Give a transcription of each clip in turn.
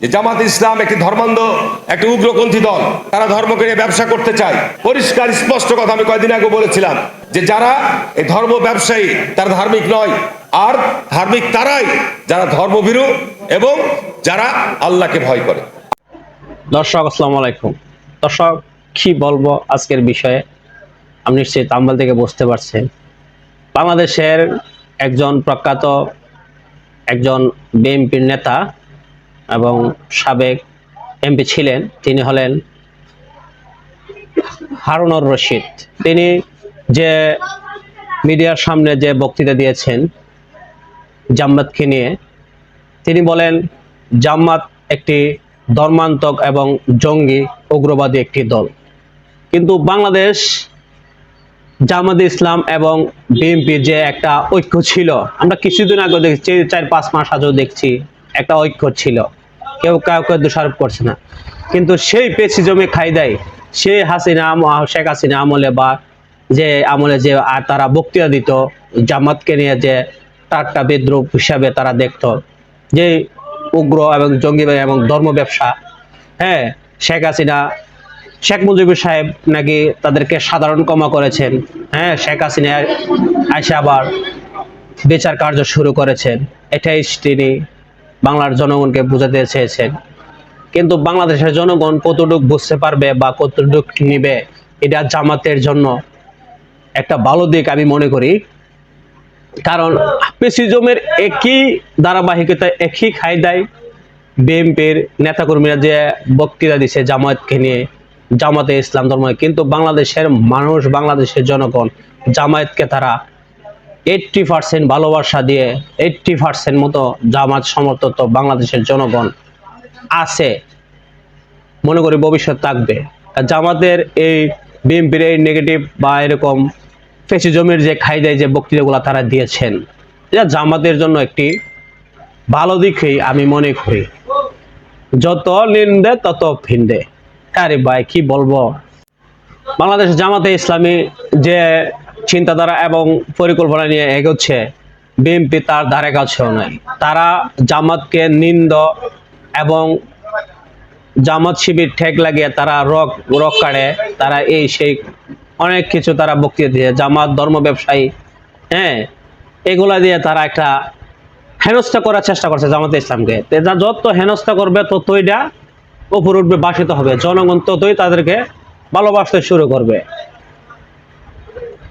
যে জামাত ইসলাম একটি ধর্মান্ধ, একটি উগ্রপন্থী দল। তারা ধর্মকে নিয়ে ব্যবসা করতে চায়। পরিষ্কার, স্পষ্ট কথা আমি কয়েকদিন আগে বলেছিলাম যে যারা এই ধর্ম ব্যবসায়ী, তারা ধার্মিক নয়। আর ধার্মিক তারাই যারা ধর্মভীরু এবং যারা আল্লাহকে ভয় করে। দর্শক, আসসালামু আলাইকুম। দর্শক, কি বলব আজকের বিষয়ে? আপনি নিশ্চয়ই তাম্বাল থেকে বুঝতে পারছেন। বাংলাদেশের একজন প্রখ্যাত, একজন বিএনপির নেতা এবং সাবেক এমপি ছিলেন, তিনি হলেন হারুনুর রশিদ। তিনি যে মিডিয়ার সামনে যে বক্তৃতা দিয়েছেন জাম্মাতকে নিয়ে, তিনি বলেন জাম্মাত একটি ধর্মান্তক এবং জঙ্গি উগ্রবাদী একটি দল। কিন্তু বাংলাদেশ, জামাত ইসলাম এবং বিএনপি যে একটা ঐক্য ছিল, আমরা কিছুদিন আগে দেখছি চার পাঁচ মাস আগেও দেখছি, একটা ঐক্য ছিল। কেউ কাউকে দোষারোপ করছে না। কিন্তু সেই পেছি জমি খাই দেয়। সেই হাসিনা শেখ হাসিনা আমলে বা যে আমলে যে আর তারা বক্তৃতা দিত, জামাতকে নিয়ে যে টাটকা বিদ্রুপ হিসাবে তারা দেখতো। যে উগ্র এবং জঙ্গি এবং ধর্ম ব্যবসা। হ্যাঁ শেখ হাসিনা, শেখ মুজিবুর সাহেব নাকি তাদেরকে সাধারণ ক্ষমা করেছেন। হ্যাঁ শেখ হাসিনা আইসা আবার বিচার কার্য শুরু করেছেন। এটাই তিনি বাংলার জনগণকে বোঝাতে চেয়েছেন। কিন্তু বাংলাদেশের জনগণ কতটুকু বুঝতে পারবে বা কতটুকু নিবে, এটা জামাতের জন্য একটা ভালো দিক আমি মনে করি। কারণ পেসিজমের একই ধারাবাহিকতা, একই খাই দেয় বিএনপির নেতাকর্মীরা যে বক্তৃতা দিছে জামায়াতকে নিয়ে, জামাতে ইসলাম ধর্ম কিন্তু বাংলাদেশের মানুষ, বাংলাদেশের জনগণ জামায়াতকে তারা এইট্টি পার্সেন্ট ভালোবাসা দিয়ে এইট্টি পার্সেন্ট মতো জামাত সমর্থিত বাংলাদেশের জনগণ আছে। মনে করি ভবিষ্যৎ থাকবে। জামাতের এই বিএনপির এই নেগেটিভ বা এরকম ফেসিজমের যে খাই দেয় যে বক্তৃতাগুলো তারা দিয়েছেন, এটা জামাতের জন্য একটি ভালো দিকই আমি মনে করি। যত নিন্দে, তত ফিন্দে আরে ভাই, কি বলব? বাংলাদেশ জামাতে ইসলামী যে চিন্তাধারা এবং পরিকল্পনা নিয়ে এগোচ্ছে বিএনপি তার ধারে কাছেও নাই তারা জামাতকে নিন্দ এবং জামাত শিবির ঠেক লাগিয়ে তারা রক রক কাড়ে তারা এই সেই অনেক কিছু তারা বক্তৃতা দিয়ে, জামাত, ধর্ম ব্যবসায়ী হ্যাঁ এগুলা দিয়ে তারা একটা হেনস্থা করার চেষ্টা করছে জামাতে ইসলামকে। যত হেনস্থা করবে ততই এটা উপর উঠবে বাসিত হবে। জনগণ ততই তাদেরকে ভালোবাসতে শুরু করবে।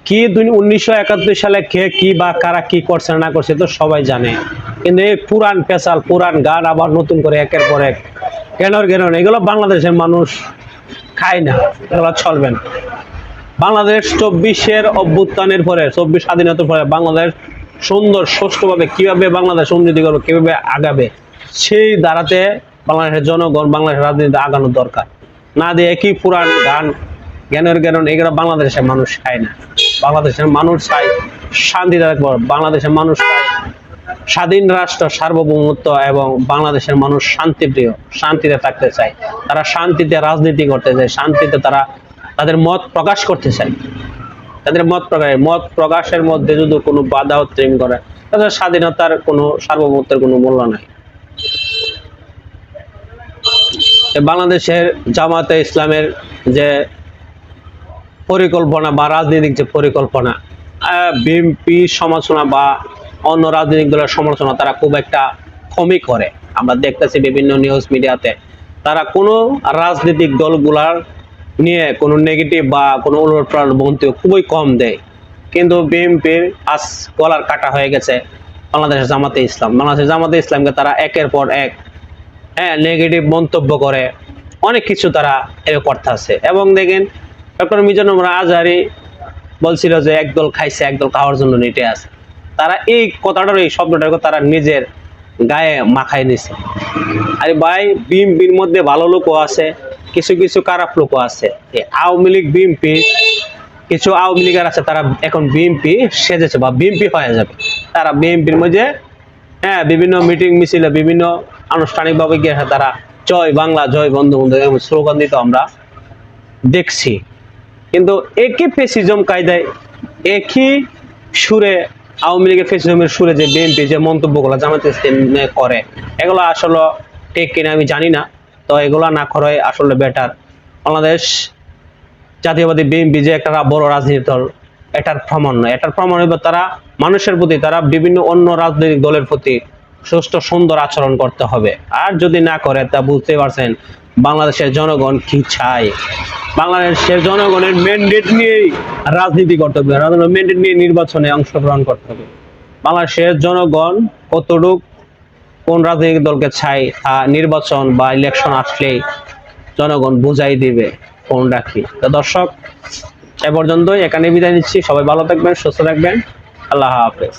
কি উনিশশো একাত্তর সালে কে কি বা কারা কি করছে না করছে তো সবাই জানে। কিন্তু এই পুরান পেশাল পুরান গান আবার নতুন করে একের পর এক কেনর কেনর এগুলো বাংলাদেশের মানুষ খায় না, এগুলো চলবে না বাংলাদেশ চব্বিশের অভ্যুত্থানের পরে, চব্বিশ স্বাধীনতার পরে বাংলাদেশ সুন্দর, সুষ্ঠুভাবে কীভাবে বাংলাদেশ উন্নতি করবে, কীভাবে আগাবে, সেই দ্বারাতে বাংলাদেশের জনগণ, বাংলাদেশের রাজনীতি আগানোর দরকার। না দিয়ে একই পুরান গান জ্ঞানের জ্ঞান এগুলো বাংলাদেশের মানুষ খায় না। বাংলাদেশের মানুষ চায় শান্তি থাকবে বাংলাদেশের মানুষ চায় স্বাধীন রাষ্ট্র, সার্বভৌমত্ব এবং বাংলাদেশের মানুষ শান্তিপ্রিয় শান্তিতে থাকতে চায়। তারা শান্তিতে রাজনীতি করতে চায়, শান্তিতে তারা তাদের মত প্রকাশ করতে চায়। তাদের মত প্রকাশ, মত প্রকাশের মধ্যে যদি কোনো বাধা উত্তীর্ণ করে তাদের স্বাধীনতার কোনো, সার্বভৌমত্বের কোনো মূল্য নাই। বাংলাদেশের জামাতে ইসলামের যে পরিকল্পনা বা রাজনৈতিক যে পরিকল্পনা বিএনপি সমালোচনা বা অন্য রাজনৈতিক দলের সমালোচনা তারা খুব একটা কমই করে। আমরা দেখতেছি বিভিন্ন নিউজ মিডিয়াতে তারা কোনো রাজনৈতিক দলগুলার নিয়ে কোনো নেগেটিভ বা কোনো উলটপালট মন্তব্য খুবই কম দেয়। কিন্তু বিএনপির আজ গলার কাটা হয়ে গেছে বাংলাদেশের জামাতে ইসলাম। বাংলাদেশের জামাতে ইসলামকে তারা একের পর এক হ্যাঁ নেগেটিভ মন্তব্য করে। অনেক কিছু তারা এ করতে আছে এবং দেখেন ডক্টর মিজানুর আজহারি বলছিল যে একদল খাইছে একদল খাওয়ার জন্য নেটে আছে। তারা এই কথাটার এই শব্দটাকে তারা নিজের গায়ে মাখায় নিছে। আরে ভাই বিএনপির মধ্যে ভালো লোকও আছে, কিছু কিছু খারাপ লোকও আছে। আওয়ামী লীগ বিএনপি কিছু আওয়ামী লীগের আছে, তারা এখন বিএনপি সেজেছে বা বিএনপি হয়ে যাবে। তারা বিএনপির মধ্যে হ্যাঁ বিভিন্ন মিটিং মিছিলে বিভিন্ন আনুষ্ঠানিকভাবে গিয়ে তারা জয় বাংলা, জয় বঙ্গবন্ধু এরকম স্লোগান দিতে আমরা দেখছি। কিন্তু একই ফেসিজম কায়দায়, একই সুরে আওয়ামী লীগের ফেসিজমের সুরে যে বিএনপি যে মন্তব্যগুলো জামাতে করে, এগুলো আসলে ঠিক কিনা আমি জানি না, তো এগুলা না করাই আসলে বেটার বাংলাদেশ জাতীয়বাদী বিএনপি যে একটা বড় রাজনীতি দল, এটার প্রমাণ নয়। এটার প্রমাণ হইব তারা মানুষের প্রতি, তারা বিভিন্ন অন্য রাজনৈতিক দলের প্রতি সুষ্ঠু সুন্দর আচরণ করতে হবে। আর যদি না করে, তা বুঝতে পারছেন, বাংলাদেশের জনগণ কি চায়? বাংলাদেশের জনগণের ম্যান্ডেট নিয়েই রাজনীতি করতে হবে। ম্যান্ডেট নিয়ে নির্বাচনে অংশগ্রহণ করতে হবে। বাংলাদেশের জনগণ কতটুক কোন রাজনৈতিক দলকে চাই তা নির্বাচন বা ইলেকশন আসলেই জনগণ বুঝাই দিবে, কোনটা কি। তো দর্শক, এ পর্যন্তই। এখানে বিদায় নিচ্ছি। সবাই ভালো থাকবেন, সুস্থ থাকবেন। আল্লাহ হাফেজ।